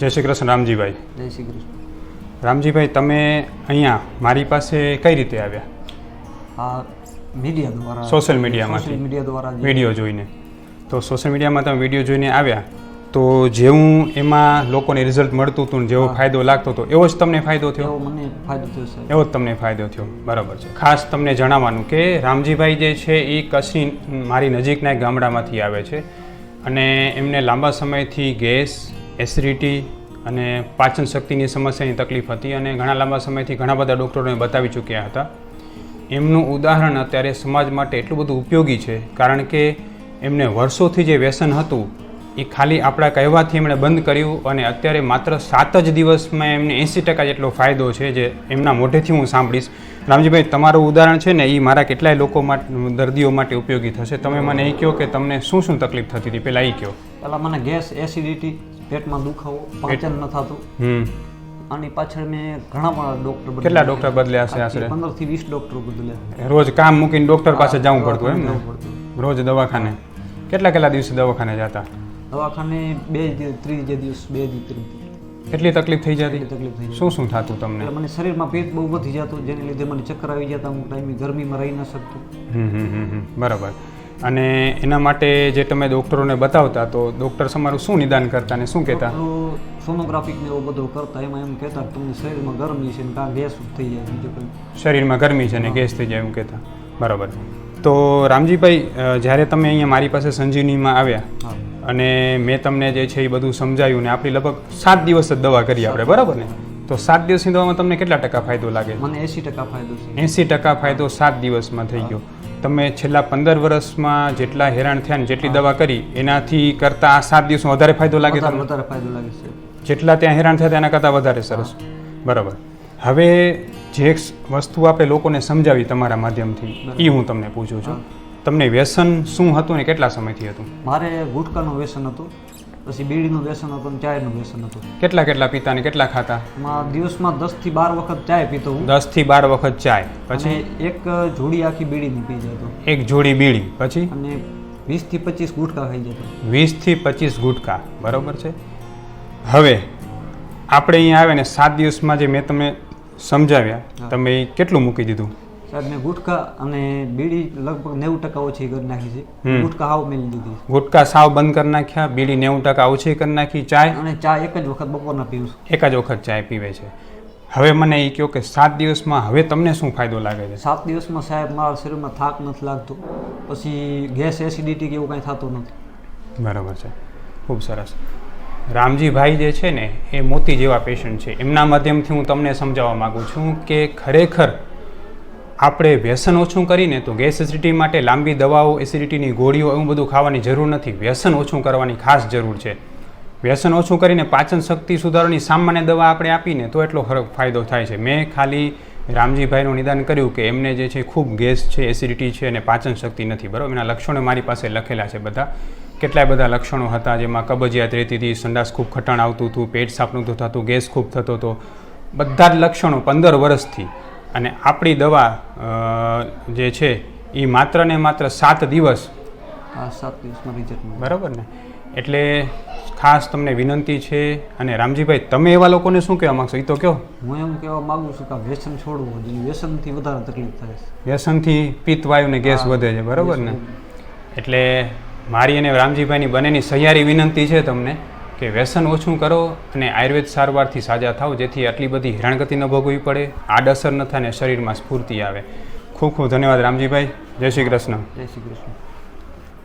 જય શ્રી કૃષ્ણ રામજીભાઈ. જય શ્રી કૃષ્ણ. રામજીભાઈ તમે અહીંયા મારી પાસે કઈ રીતે આવ્યા? મીડિયા દ્વારા. સોશિયલ મીડિયામાંથી. સોશિયલ મીડિયા દ્વારા વીડિયો જોઈને. તો સોશિયલ મીડિયામાં તમે વીડિયો જોઈને આવ્યા તો જેવું એમાં લોકોને રિઝલ્ટ મળતું હતું જેવો ફાયદો લાગતો હતો એવો જ તમને ફાયદો થયો? એવો મને ફાયદો થયો એવો જ તમને ફાયદો થયો બરાબર છે. ખાસ તમને જણાવવાનું કે રામજીભાઈ જે છે એ કશી મારી નજીકના એક ગામડામાંથી આવે છે અને એમને લાંબા સમયથી ગેસ એસિડિટી અને પાચન શક્તિની સમસ્યાની તકલીફ હતી અને ઘણા લાંબા સમયથી ઘણા બધા ડૉક્ટરોને બતાવી ચૂક્યા હતા. એમનું ઉદાહરણ અત્યારે સમાજ માટે એટલું બધું ઉપયોગી છે, કારણ કે એમને વર્ષોથી જે વ્યસન હતું, એ ખાલી આપણા કહેવાથી એમણે બંધ કર્યું અને અત્યારે માત્ર સાત જ દિવસમાં એમને એંસી ટકા જેટલો ફાયદો છે જે એમના મોઢેથી હું સાંભળીશ. રામજીભાઈ, તમારું ઉદાહરણ છે ને, એ મારા કેટલાય લોકો માટે દર્દીઓ માટે ઉપયોગી થશે. તમે મને એ કહો કે તમને શું શું તકલીફ થતી હતી? પહેલાં એ કહો. પહેલાં મને ગેસ એસિડિટી પેટમાં દુખાવો પાચન ન થતું. હમ. આની પાછળ મેં ઘણા પણ ડોક્ટર કેટલા ડૉક્ટર બદલ્યા છે આશરે? પંદરથી વીસ ડૉક્ટર બદલ્યા રોજ કામ મૂકીને ડૉક્ટર પાસે જવું પડતું એમ. રોજ દવાખાને. કેટલા કેટલા દિવસે દવાખાને જતા? દવાખાને બે દી- ત્રીજે દિવસ બે દી એટલી કેટલી તકલીફ થઈ જતી? તકલીફ થઈ શું શું થતું તમને? મને શરીરમાં પેટ બહુ વધી જતું જેને લીધે મને ચક્કર આવી જતા હું ટાઈમે ગરમીમાં રહી ન શકતું. હમ હમ હમ હમ. બરાબર. અને એના માટે જે તમે ડૉક્ટરોને બતાવતા તો ડૉક્ટર તમારું શું નિદાન કરતા ને શું કહેતા? સોનોગ્રાફિક ને એવું બધું કરતા એમાં એમ કહેતા તમને શરીરમાં ગરમી છે ને કાં ગેસ થઈ જાય બીજું કંઈ. શરીરમાં ગરમી છે ને ગેસ થઈ જાય એમ કહેતા. બરાબર. તો રામજીભાઈ જ્યારે તમે અહીંયા મારી પાસે સંજીવનીમાં આવ્યા અને મેં તમને જે છે એ બધું સમજાયું ને આપણી લગભગ સાત દિવસ જ દવા કરી આપણે બરાબર ને? તો સાત દિવસની દવામાં તમને કેટલા ટકા ફાયદો લાગે? મને એસી ટકા ફાયદો છે. એંસી ટકા ફાયદો સાત દિવસમાં થઈ ગયો. તમે છેલ્લા પંદર વર્ષમાં જેટલા હેરાન થયા ને જેટલી દવા કરી એનાથી કરતાં આ સાત દિવસમાં વધારે ફાયદો લાગે તમને? વધારે ફાયદો લાગે છે. જેટલા ત્યાં હેરાન થયા તેના કરતાં વધારે સરસ. બરાબર. હવે જે વસ્તુ આપણે લોકોને સમજાવી તમારા માધ્યમથી એ હું તમને પૂછું છું. તમને વ્યસન શું હતું ને કેટલા સમયથી હતું? મારે ગુટકાનું વ્યસન હતું. પછી બીડીનું વ્યસન હતું ને ચાયનું વ્યસન હતું. કેટલા કેટલા પીતા ને કેટલા ખાતા? માં દિવસમાં દસથી બાર વખત ચાય પીતો હું. દસથી બાર વખત ચાય. પછી? એક જોડી આખી બીડીની પી જતો. એક જોડી બીડી. પછી? અને વીસથી પચીસ ગુટકા ખાઈ જતો. વીસથી પચીસ ગુટકા. બરોબર છે? હવે આપણે અહીંયા આવે ને સાત દિવસમાં જે મેં તમને સમજાવ્યા તમે કેટલું મૂકી દીધું? સાહેબ મેં ગુટકા અને બીડી લગભગ નેવું ટકા ઓછી કરી નાખી છે. ગુટકા હાવ મેલી દીધી ગુટકા સાવ બંધ કરી નાખ્યા બીડી નેવું ટકા ઓછી કરી નાખી ચાય? અને ચા એક જ વખત બપોરના પીવું છું. એક જ વખત ચાય પીવે છે. હવે મને એ કહો કે સાત દિવસમાં હવે તમને શું ફાયદો લાગે છે? સાત દિવસમાં સાહેબ મારા શરીરમાં થાક નથી લાગતો. પછી ગેસ એસિડિટી કે એવું કાંઈ થતું નથી. બરાબર છે. ખૂબ સરસ. રામજીભાઈ જે છે ને એ મોતી જેવા પેશન્ટ છે. એમના માધ્યમથી હું તમને સમજાવવા માગું છું કે ખરેખર આપણે વ્યસન ઓછું કરીને તો ગેસ એસિડિટી માટે લાંબી દવાઓ, એસિડિટીની ગોળીઓ એવું બધું ખાવાની જરૂર નથી. વ્યસન ઓછું કરવાની ખાસ જરૂર છે. વ્યસન ઓછું કરીને પાચન શક્તિ સુધારવાની સામાન્ય દવા આપણે આપીને તો એટલો ફાયદો થાય છે. મેં ખાલી રામજીભાઈનું નિદાન કર્યું કે એમને જે છે ખૂબ ગેસ છે, એસિડિટી છે અને પાચન શક્તિ નથી. બરાબર? એના લક્ષણો મારી પાસે લખેલા છે બધા. કેટલાય બધા લક્ષણો હતા જેમાં કબજિયાત રહેતી હતી, સંડાસ ખૂબ ખટાણ આવતું હતું, પેટ નહોતું થતું, ગેસ ખૂબ થતો હતો. બધા જ લક્ષણો પંદર વર્ષથી અને આપણી દવા જે છે એ માત્ર ને માત્ર સાત દિવસ સાત દિવસમાં રિઝલ્ટ બરાબર ને? એટલે ખાસ તમને વિનંતી છે અને રામજીભાઈ તમે એવા લોકોને શું કહેવા માગશો? એ તો કહો. હું એમ કહેવા માગું છું કે વ્યસન છોડવું જોઈએ વ્યસનથી વધારે તકલીફ થાય છે. વ્યસનથી પિત્ત વાયુ ને ગેસ વધે છે બરાબર ને? એટલે મારી અને રામજીભાઈની બંનેની સહિયારી વિનંતી છે તમને. કે વ્યસન ઓછું કરો અને આયુર્વેદ સારવારથી સાજા થાવ જેથી આટલી બધી હેરાનગતિ ન ભોગવવી પડે આડઅસર ન થાય અને શરીરમાં સ્ફૂર્તિ આવે. ખૂબ ખૂબ ધન્યવાદ રામજીભાઈ. જય શ્રી કૃષ્ણ. જય શ્રી કૃષ્ણ.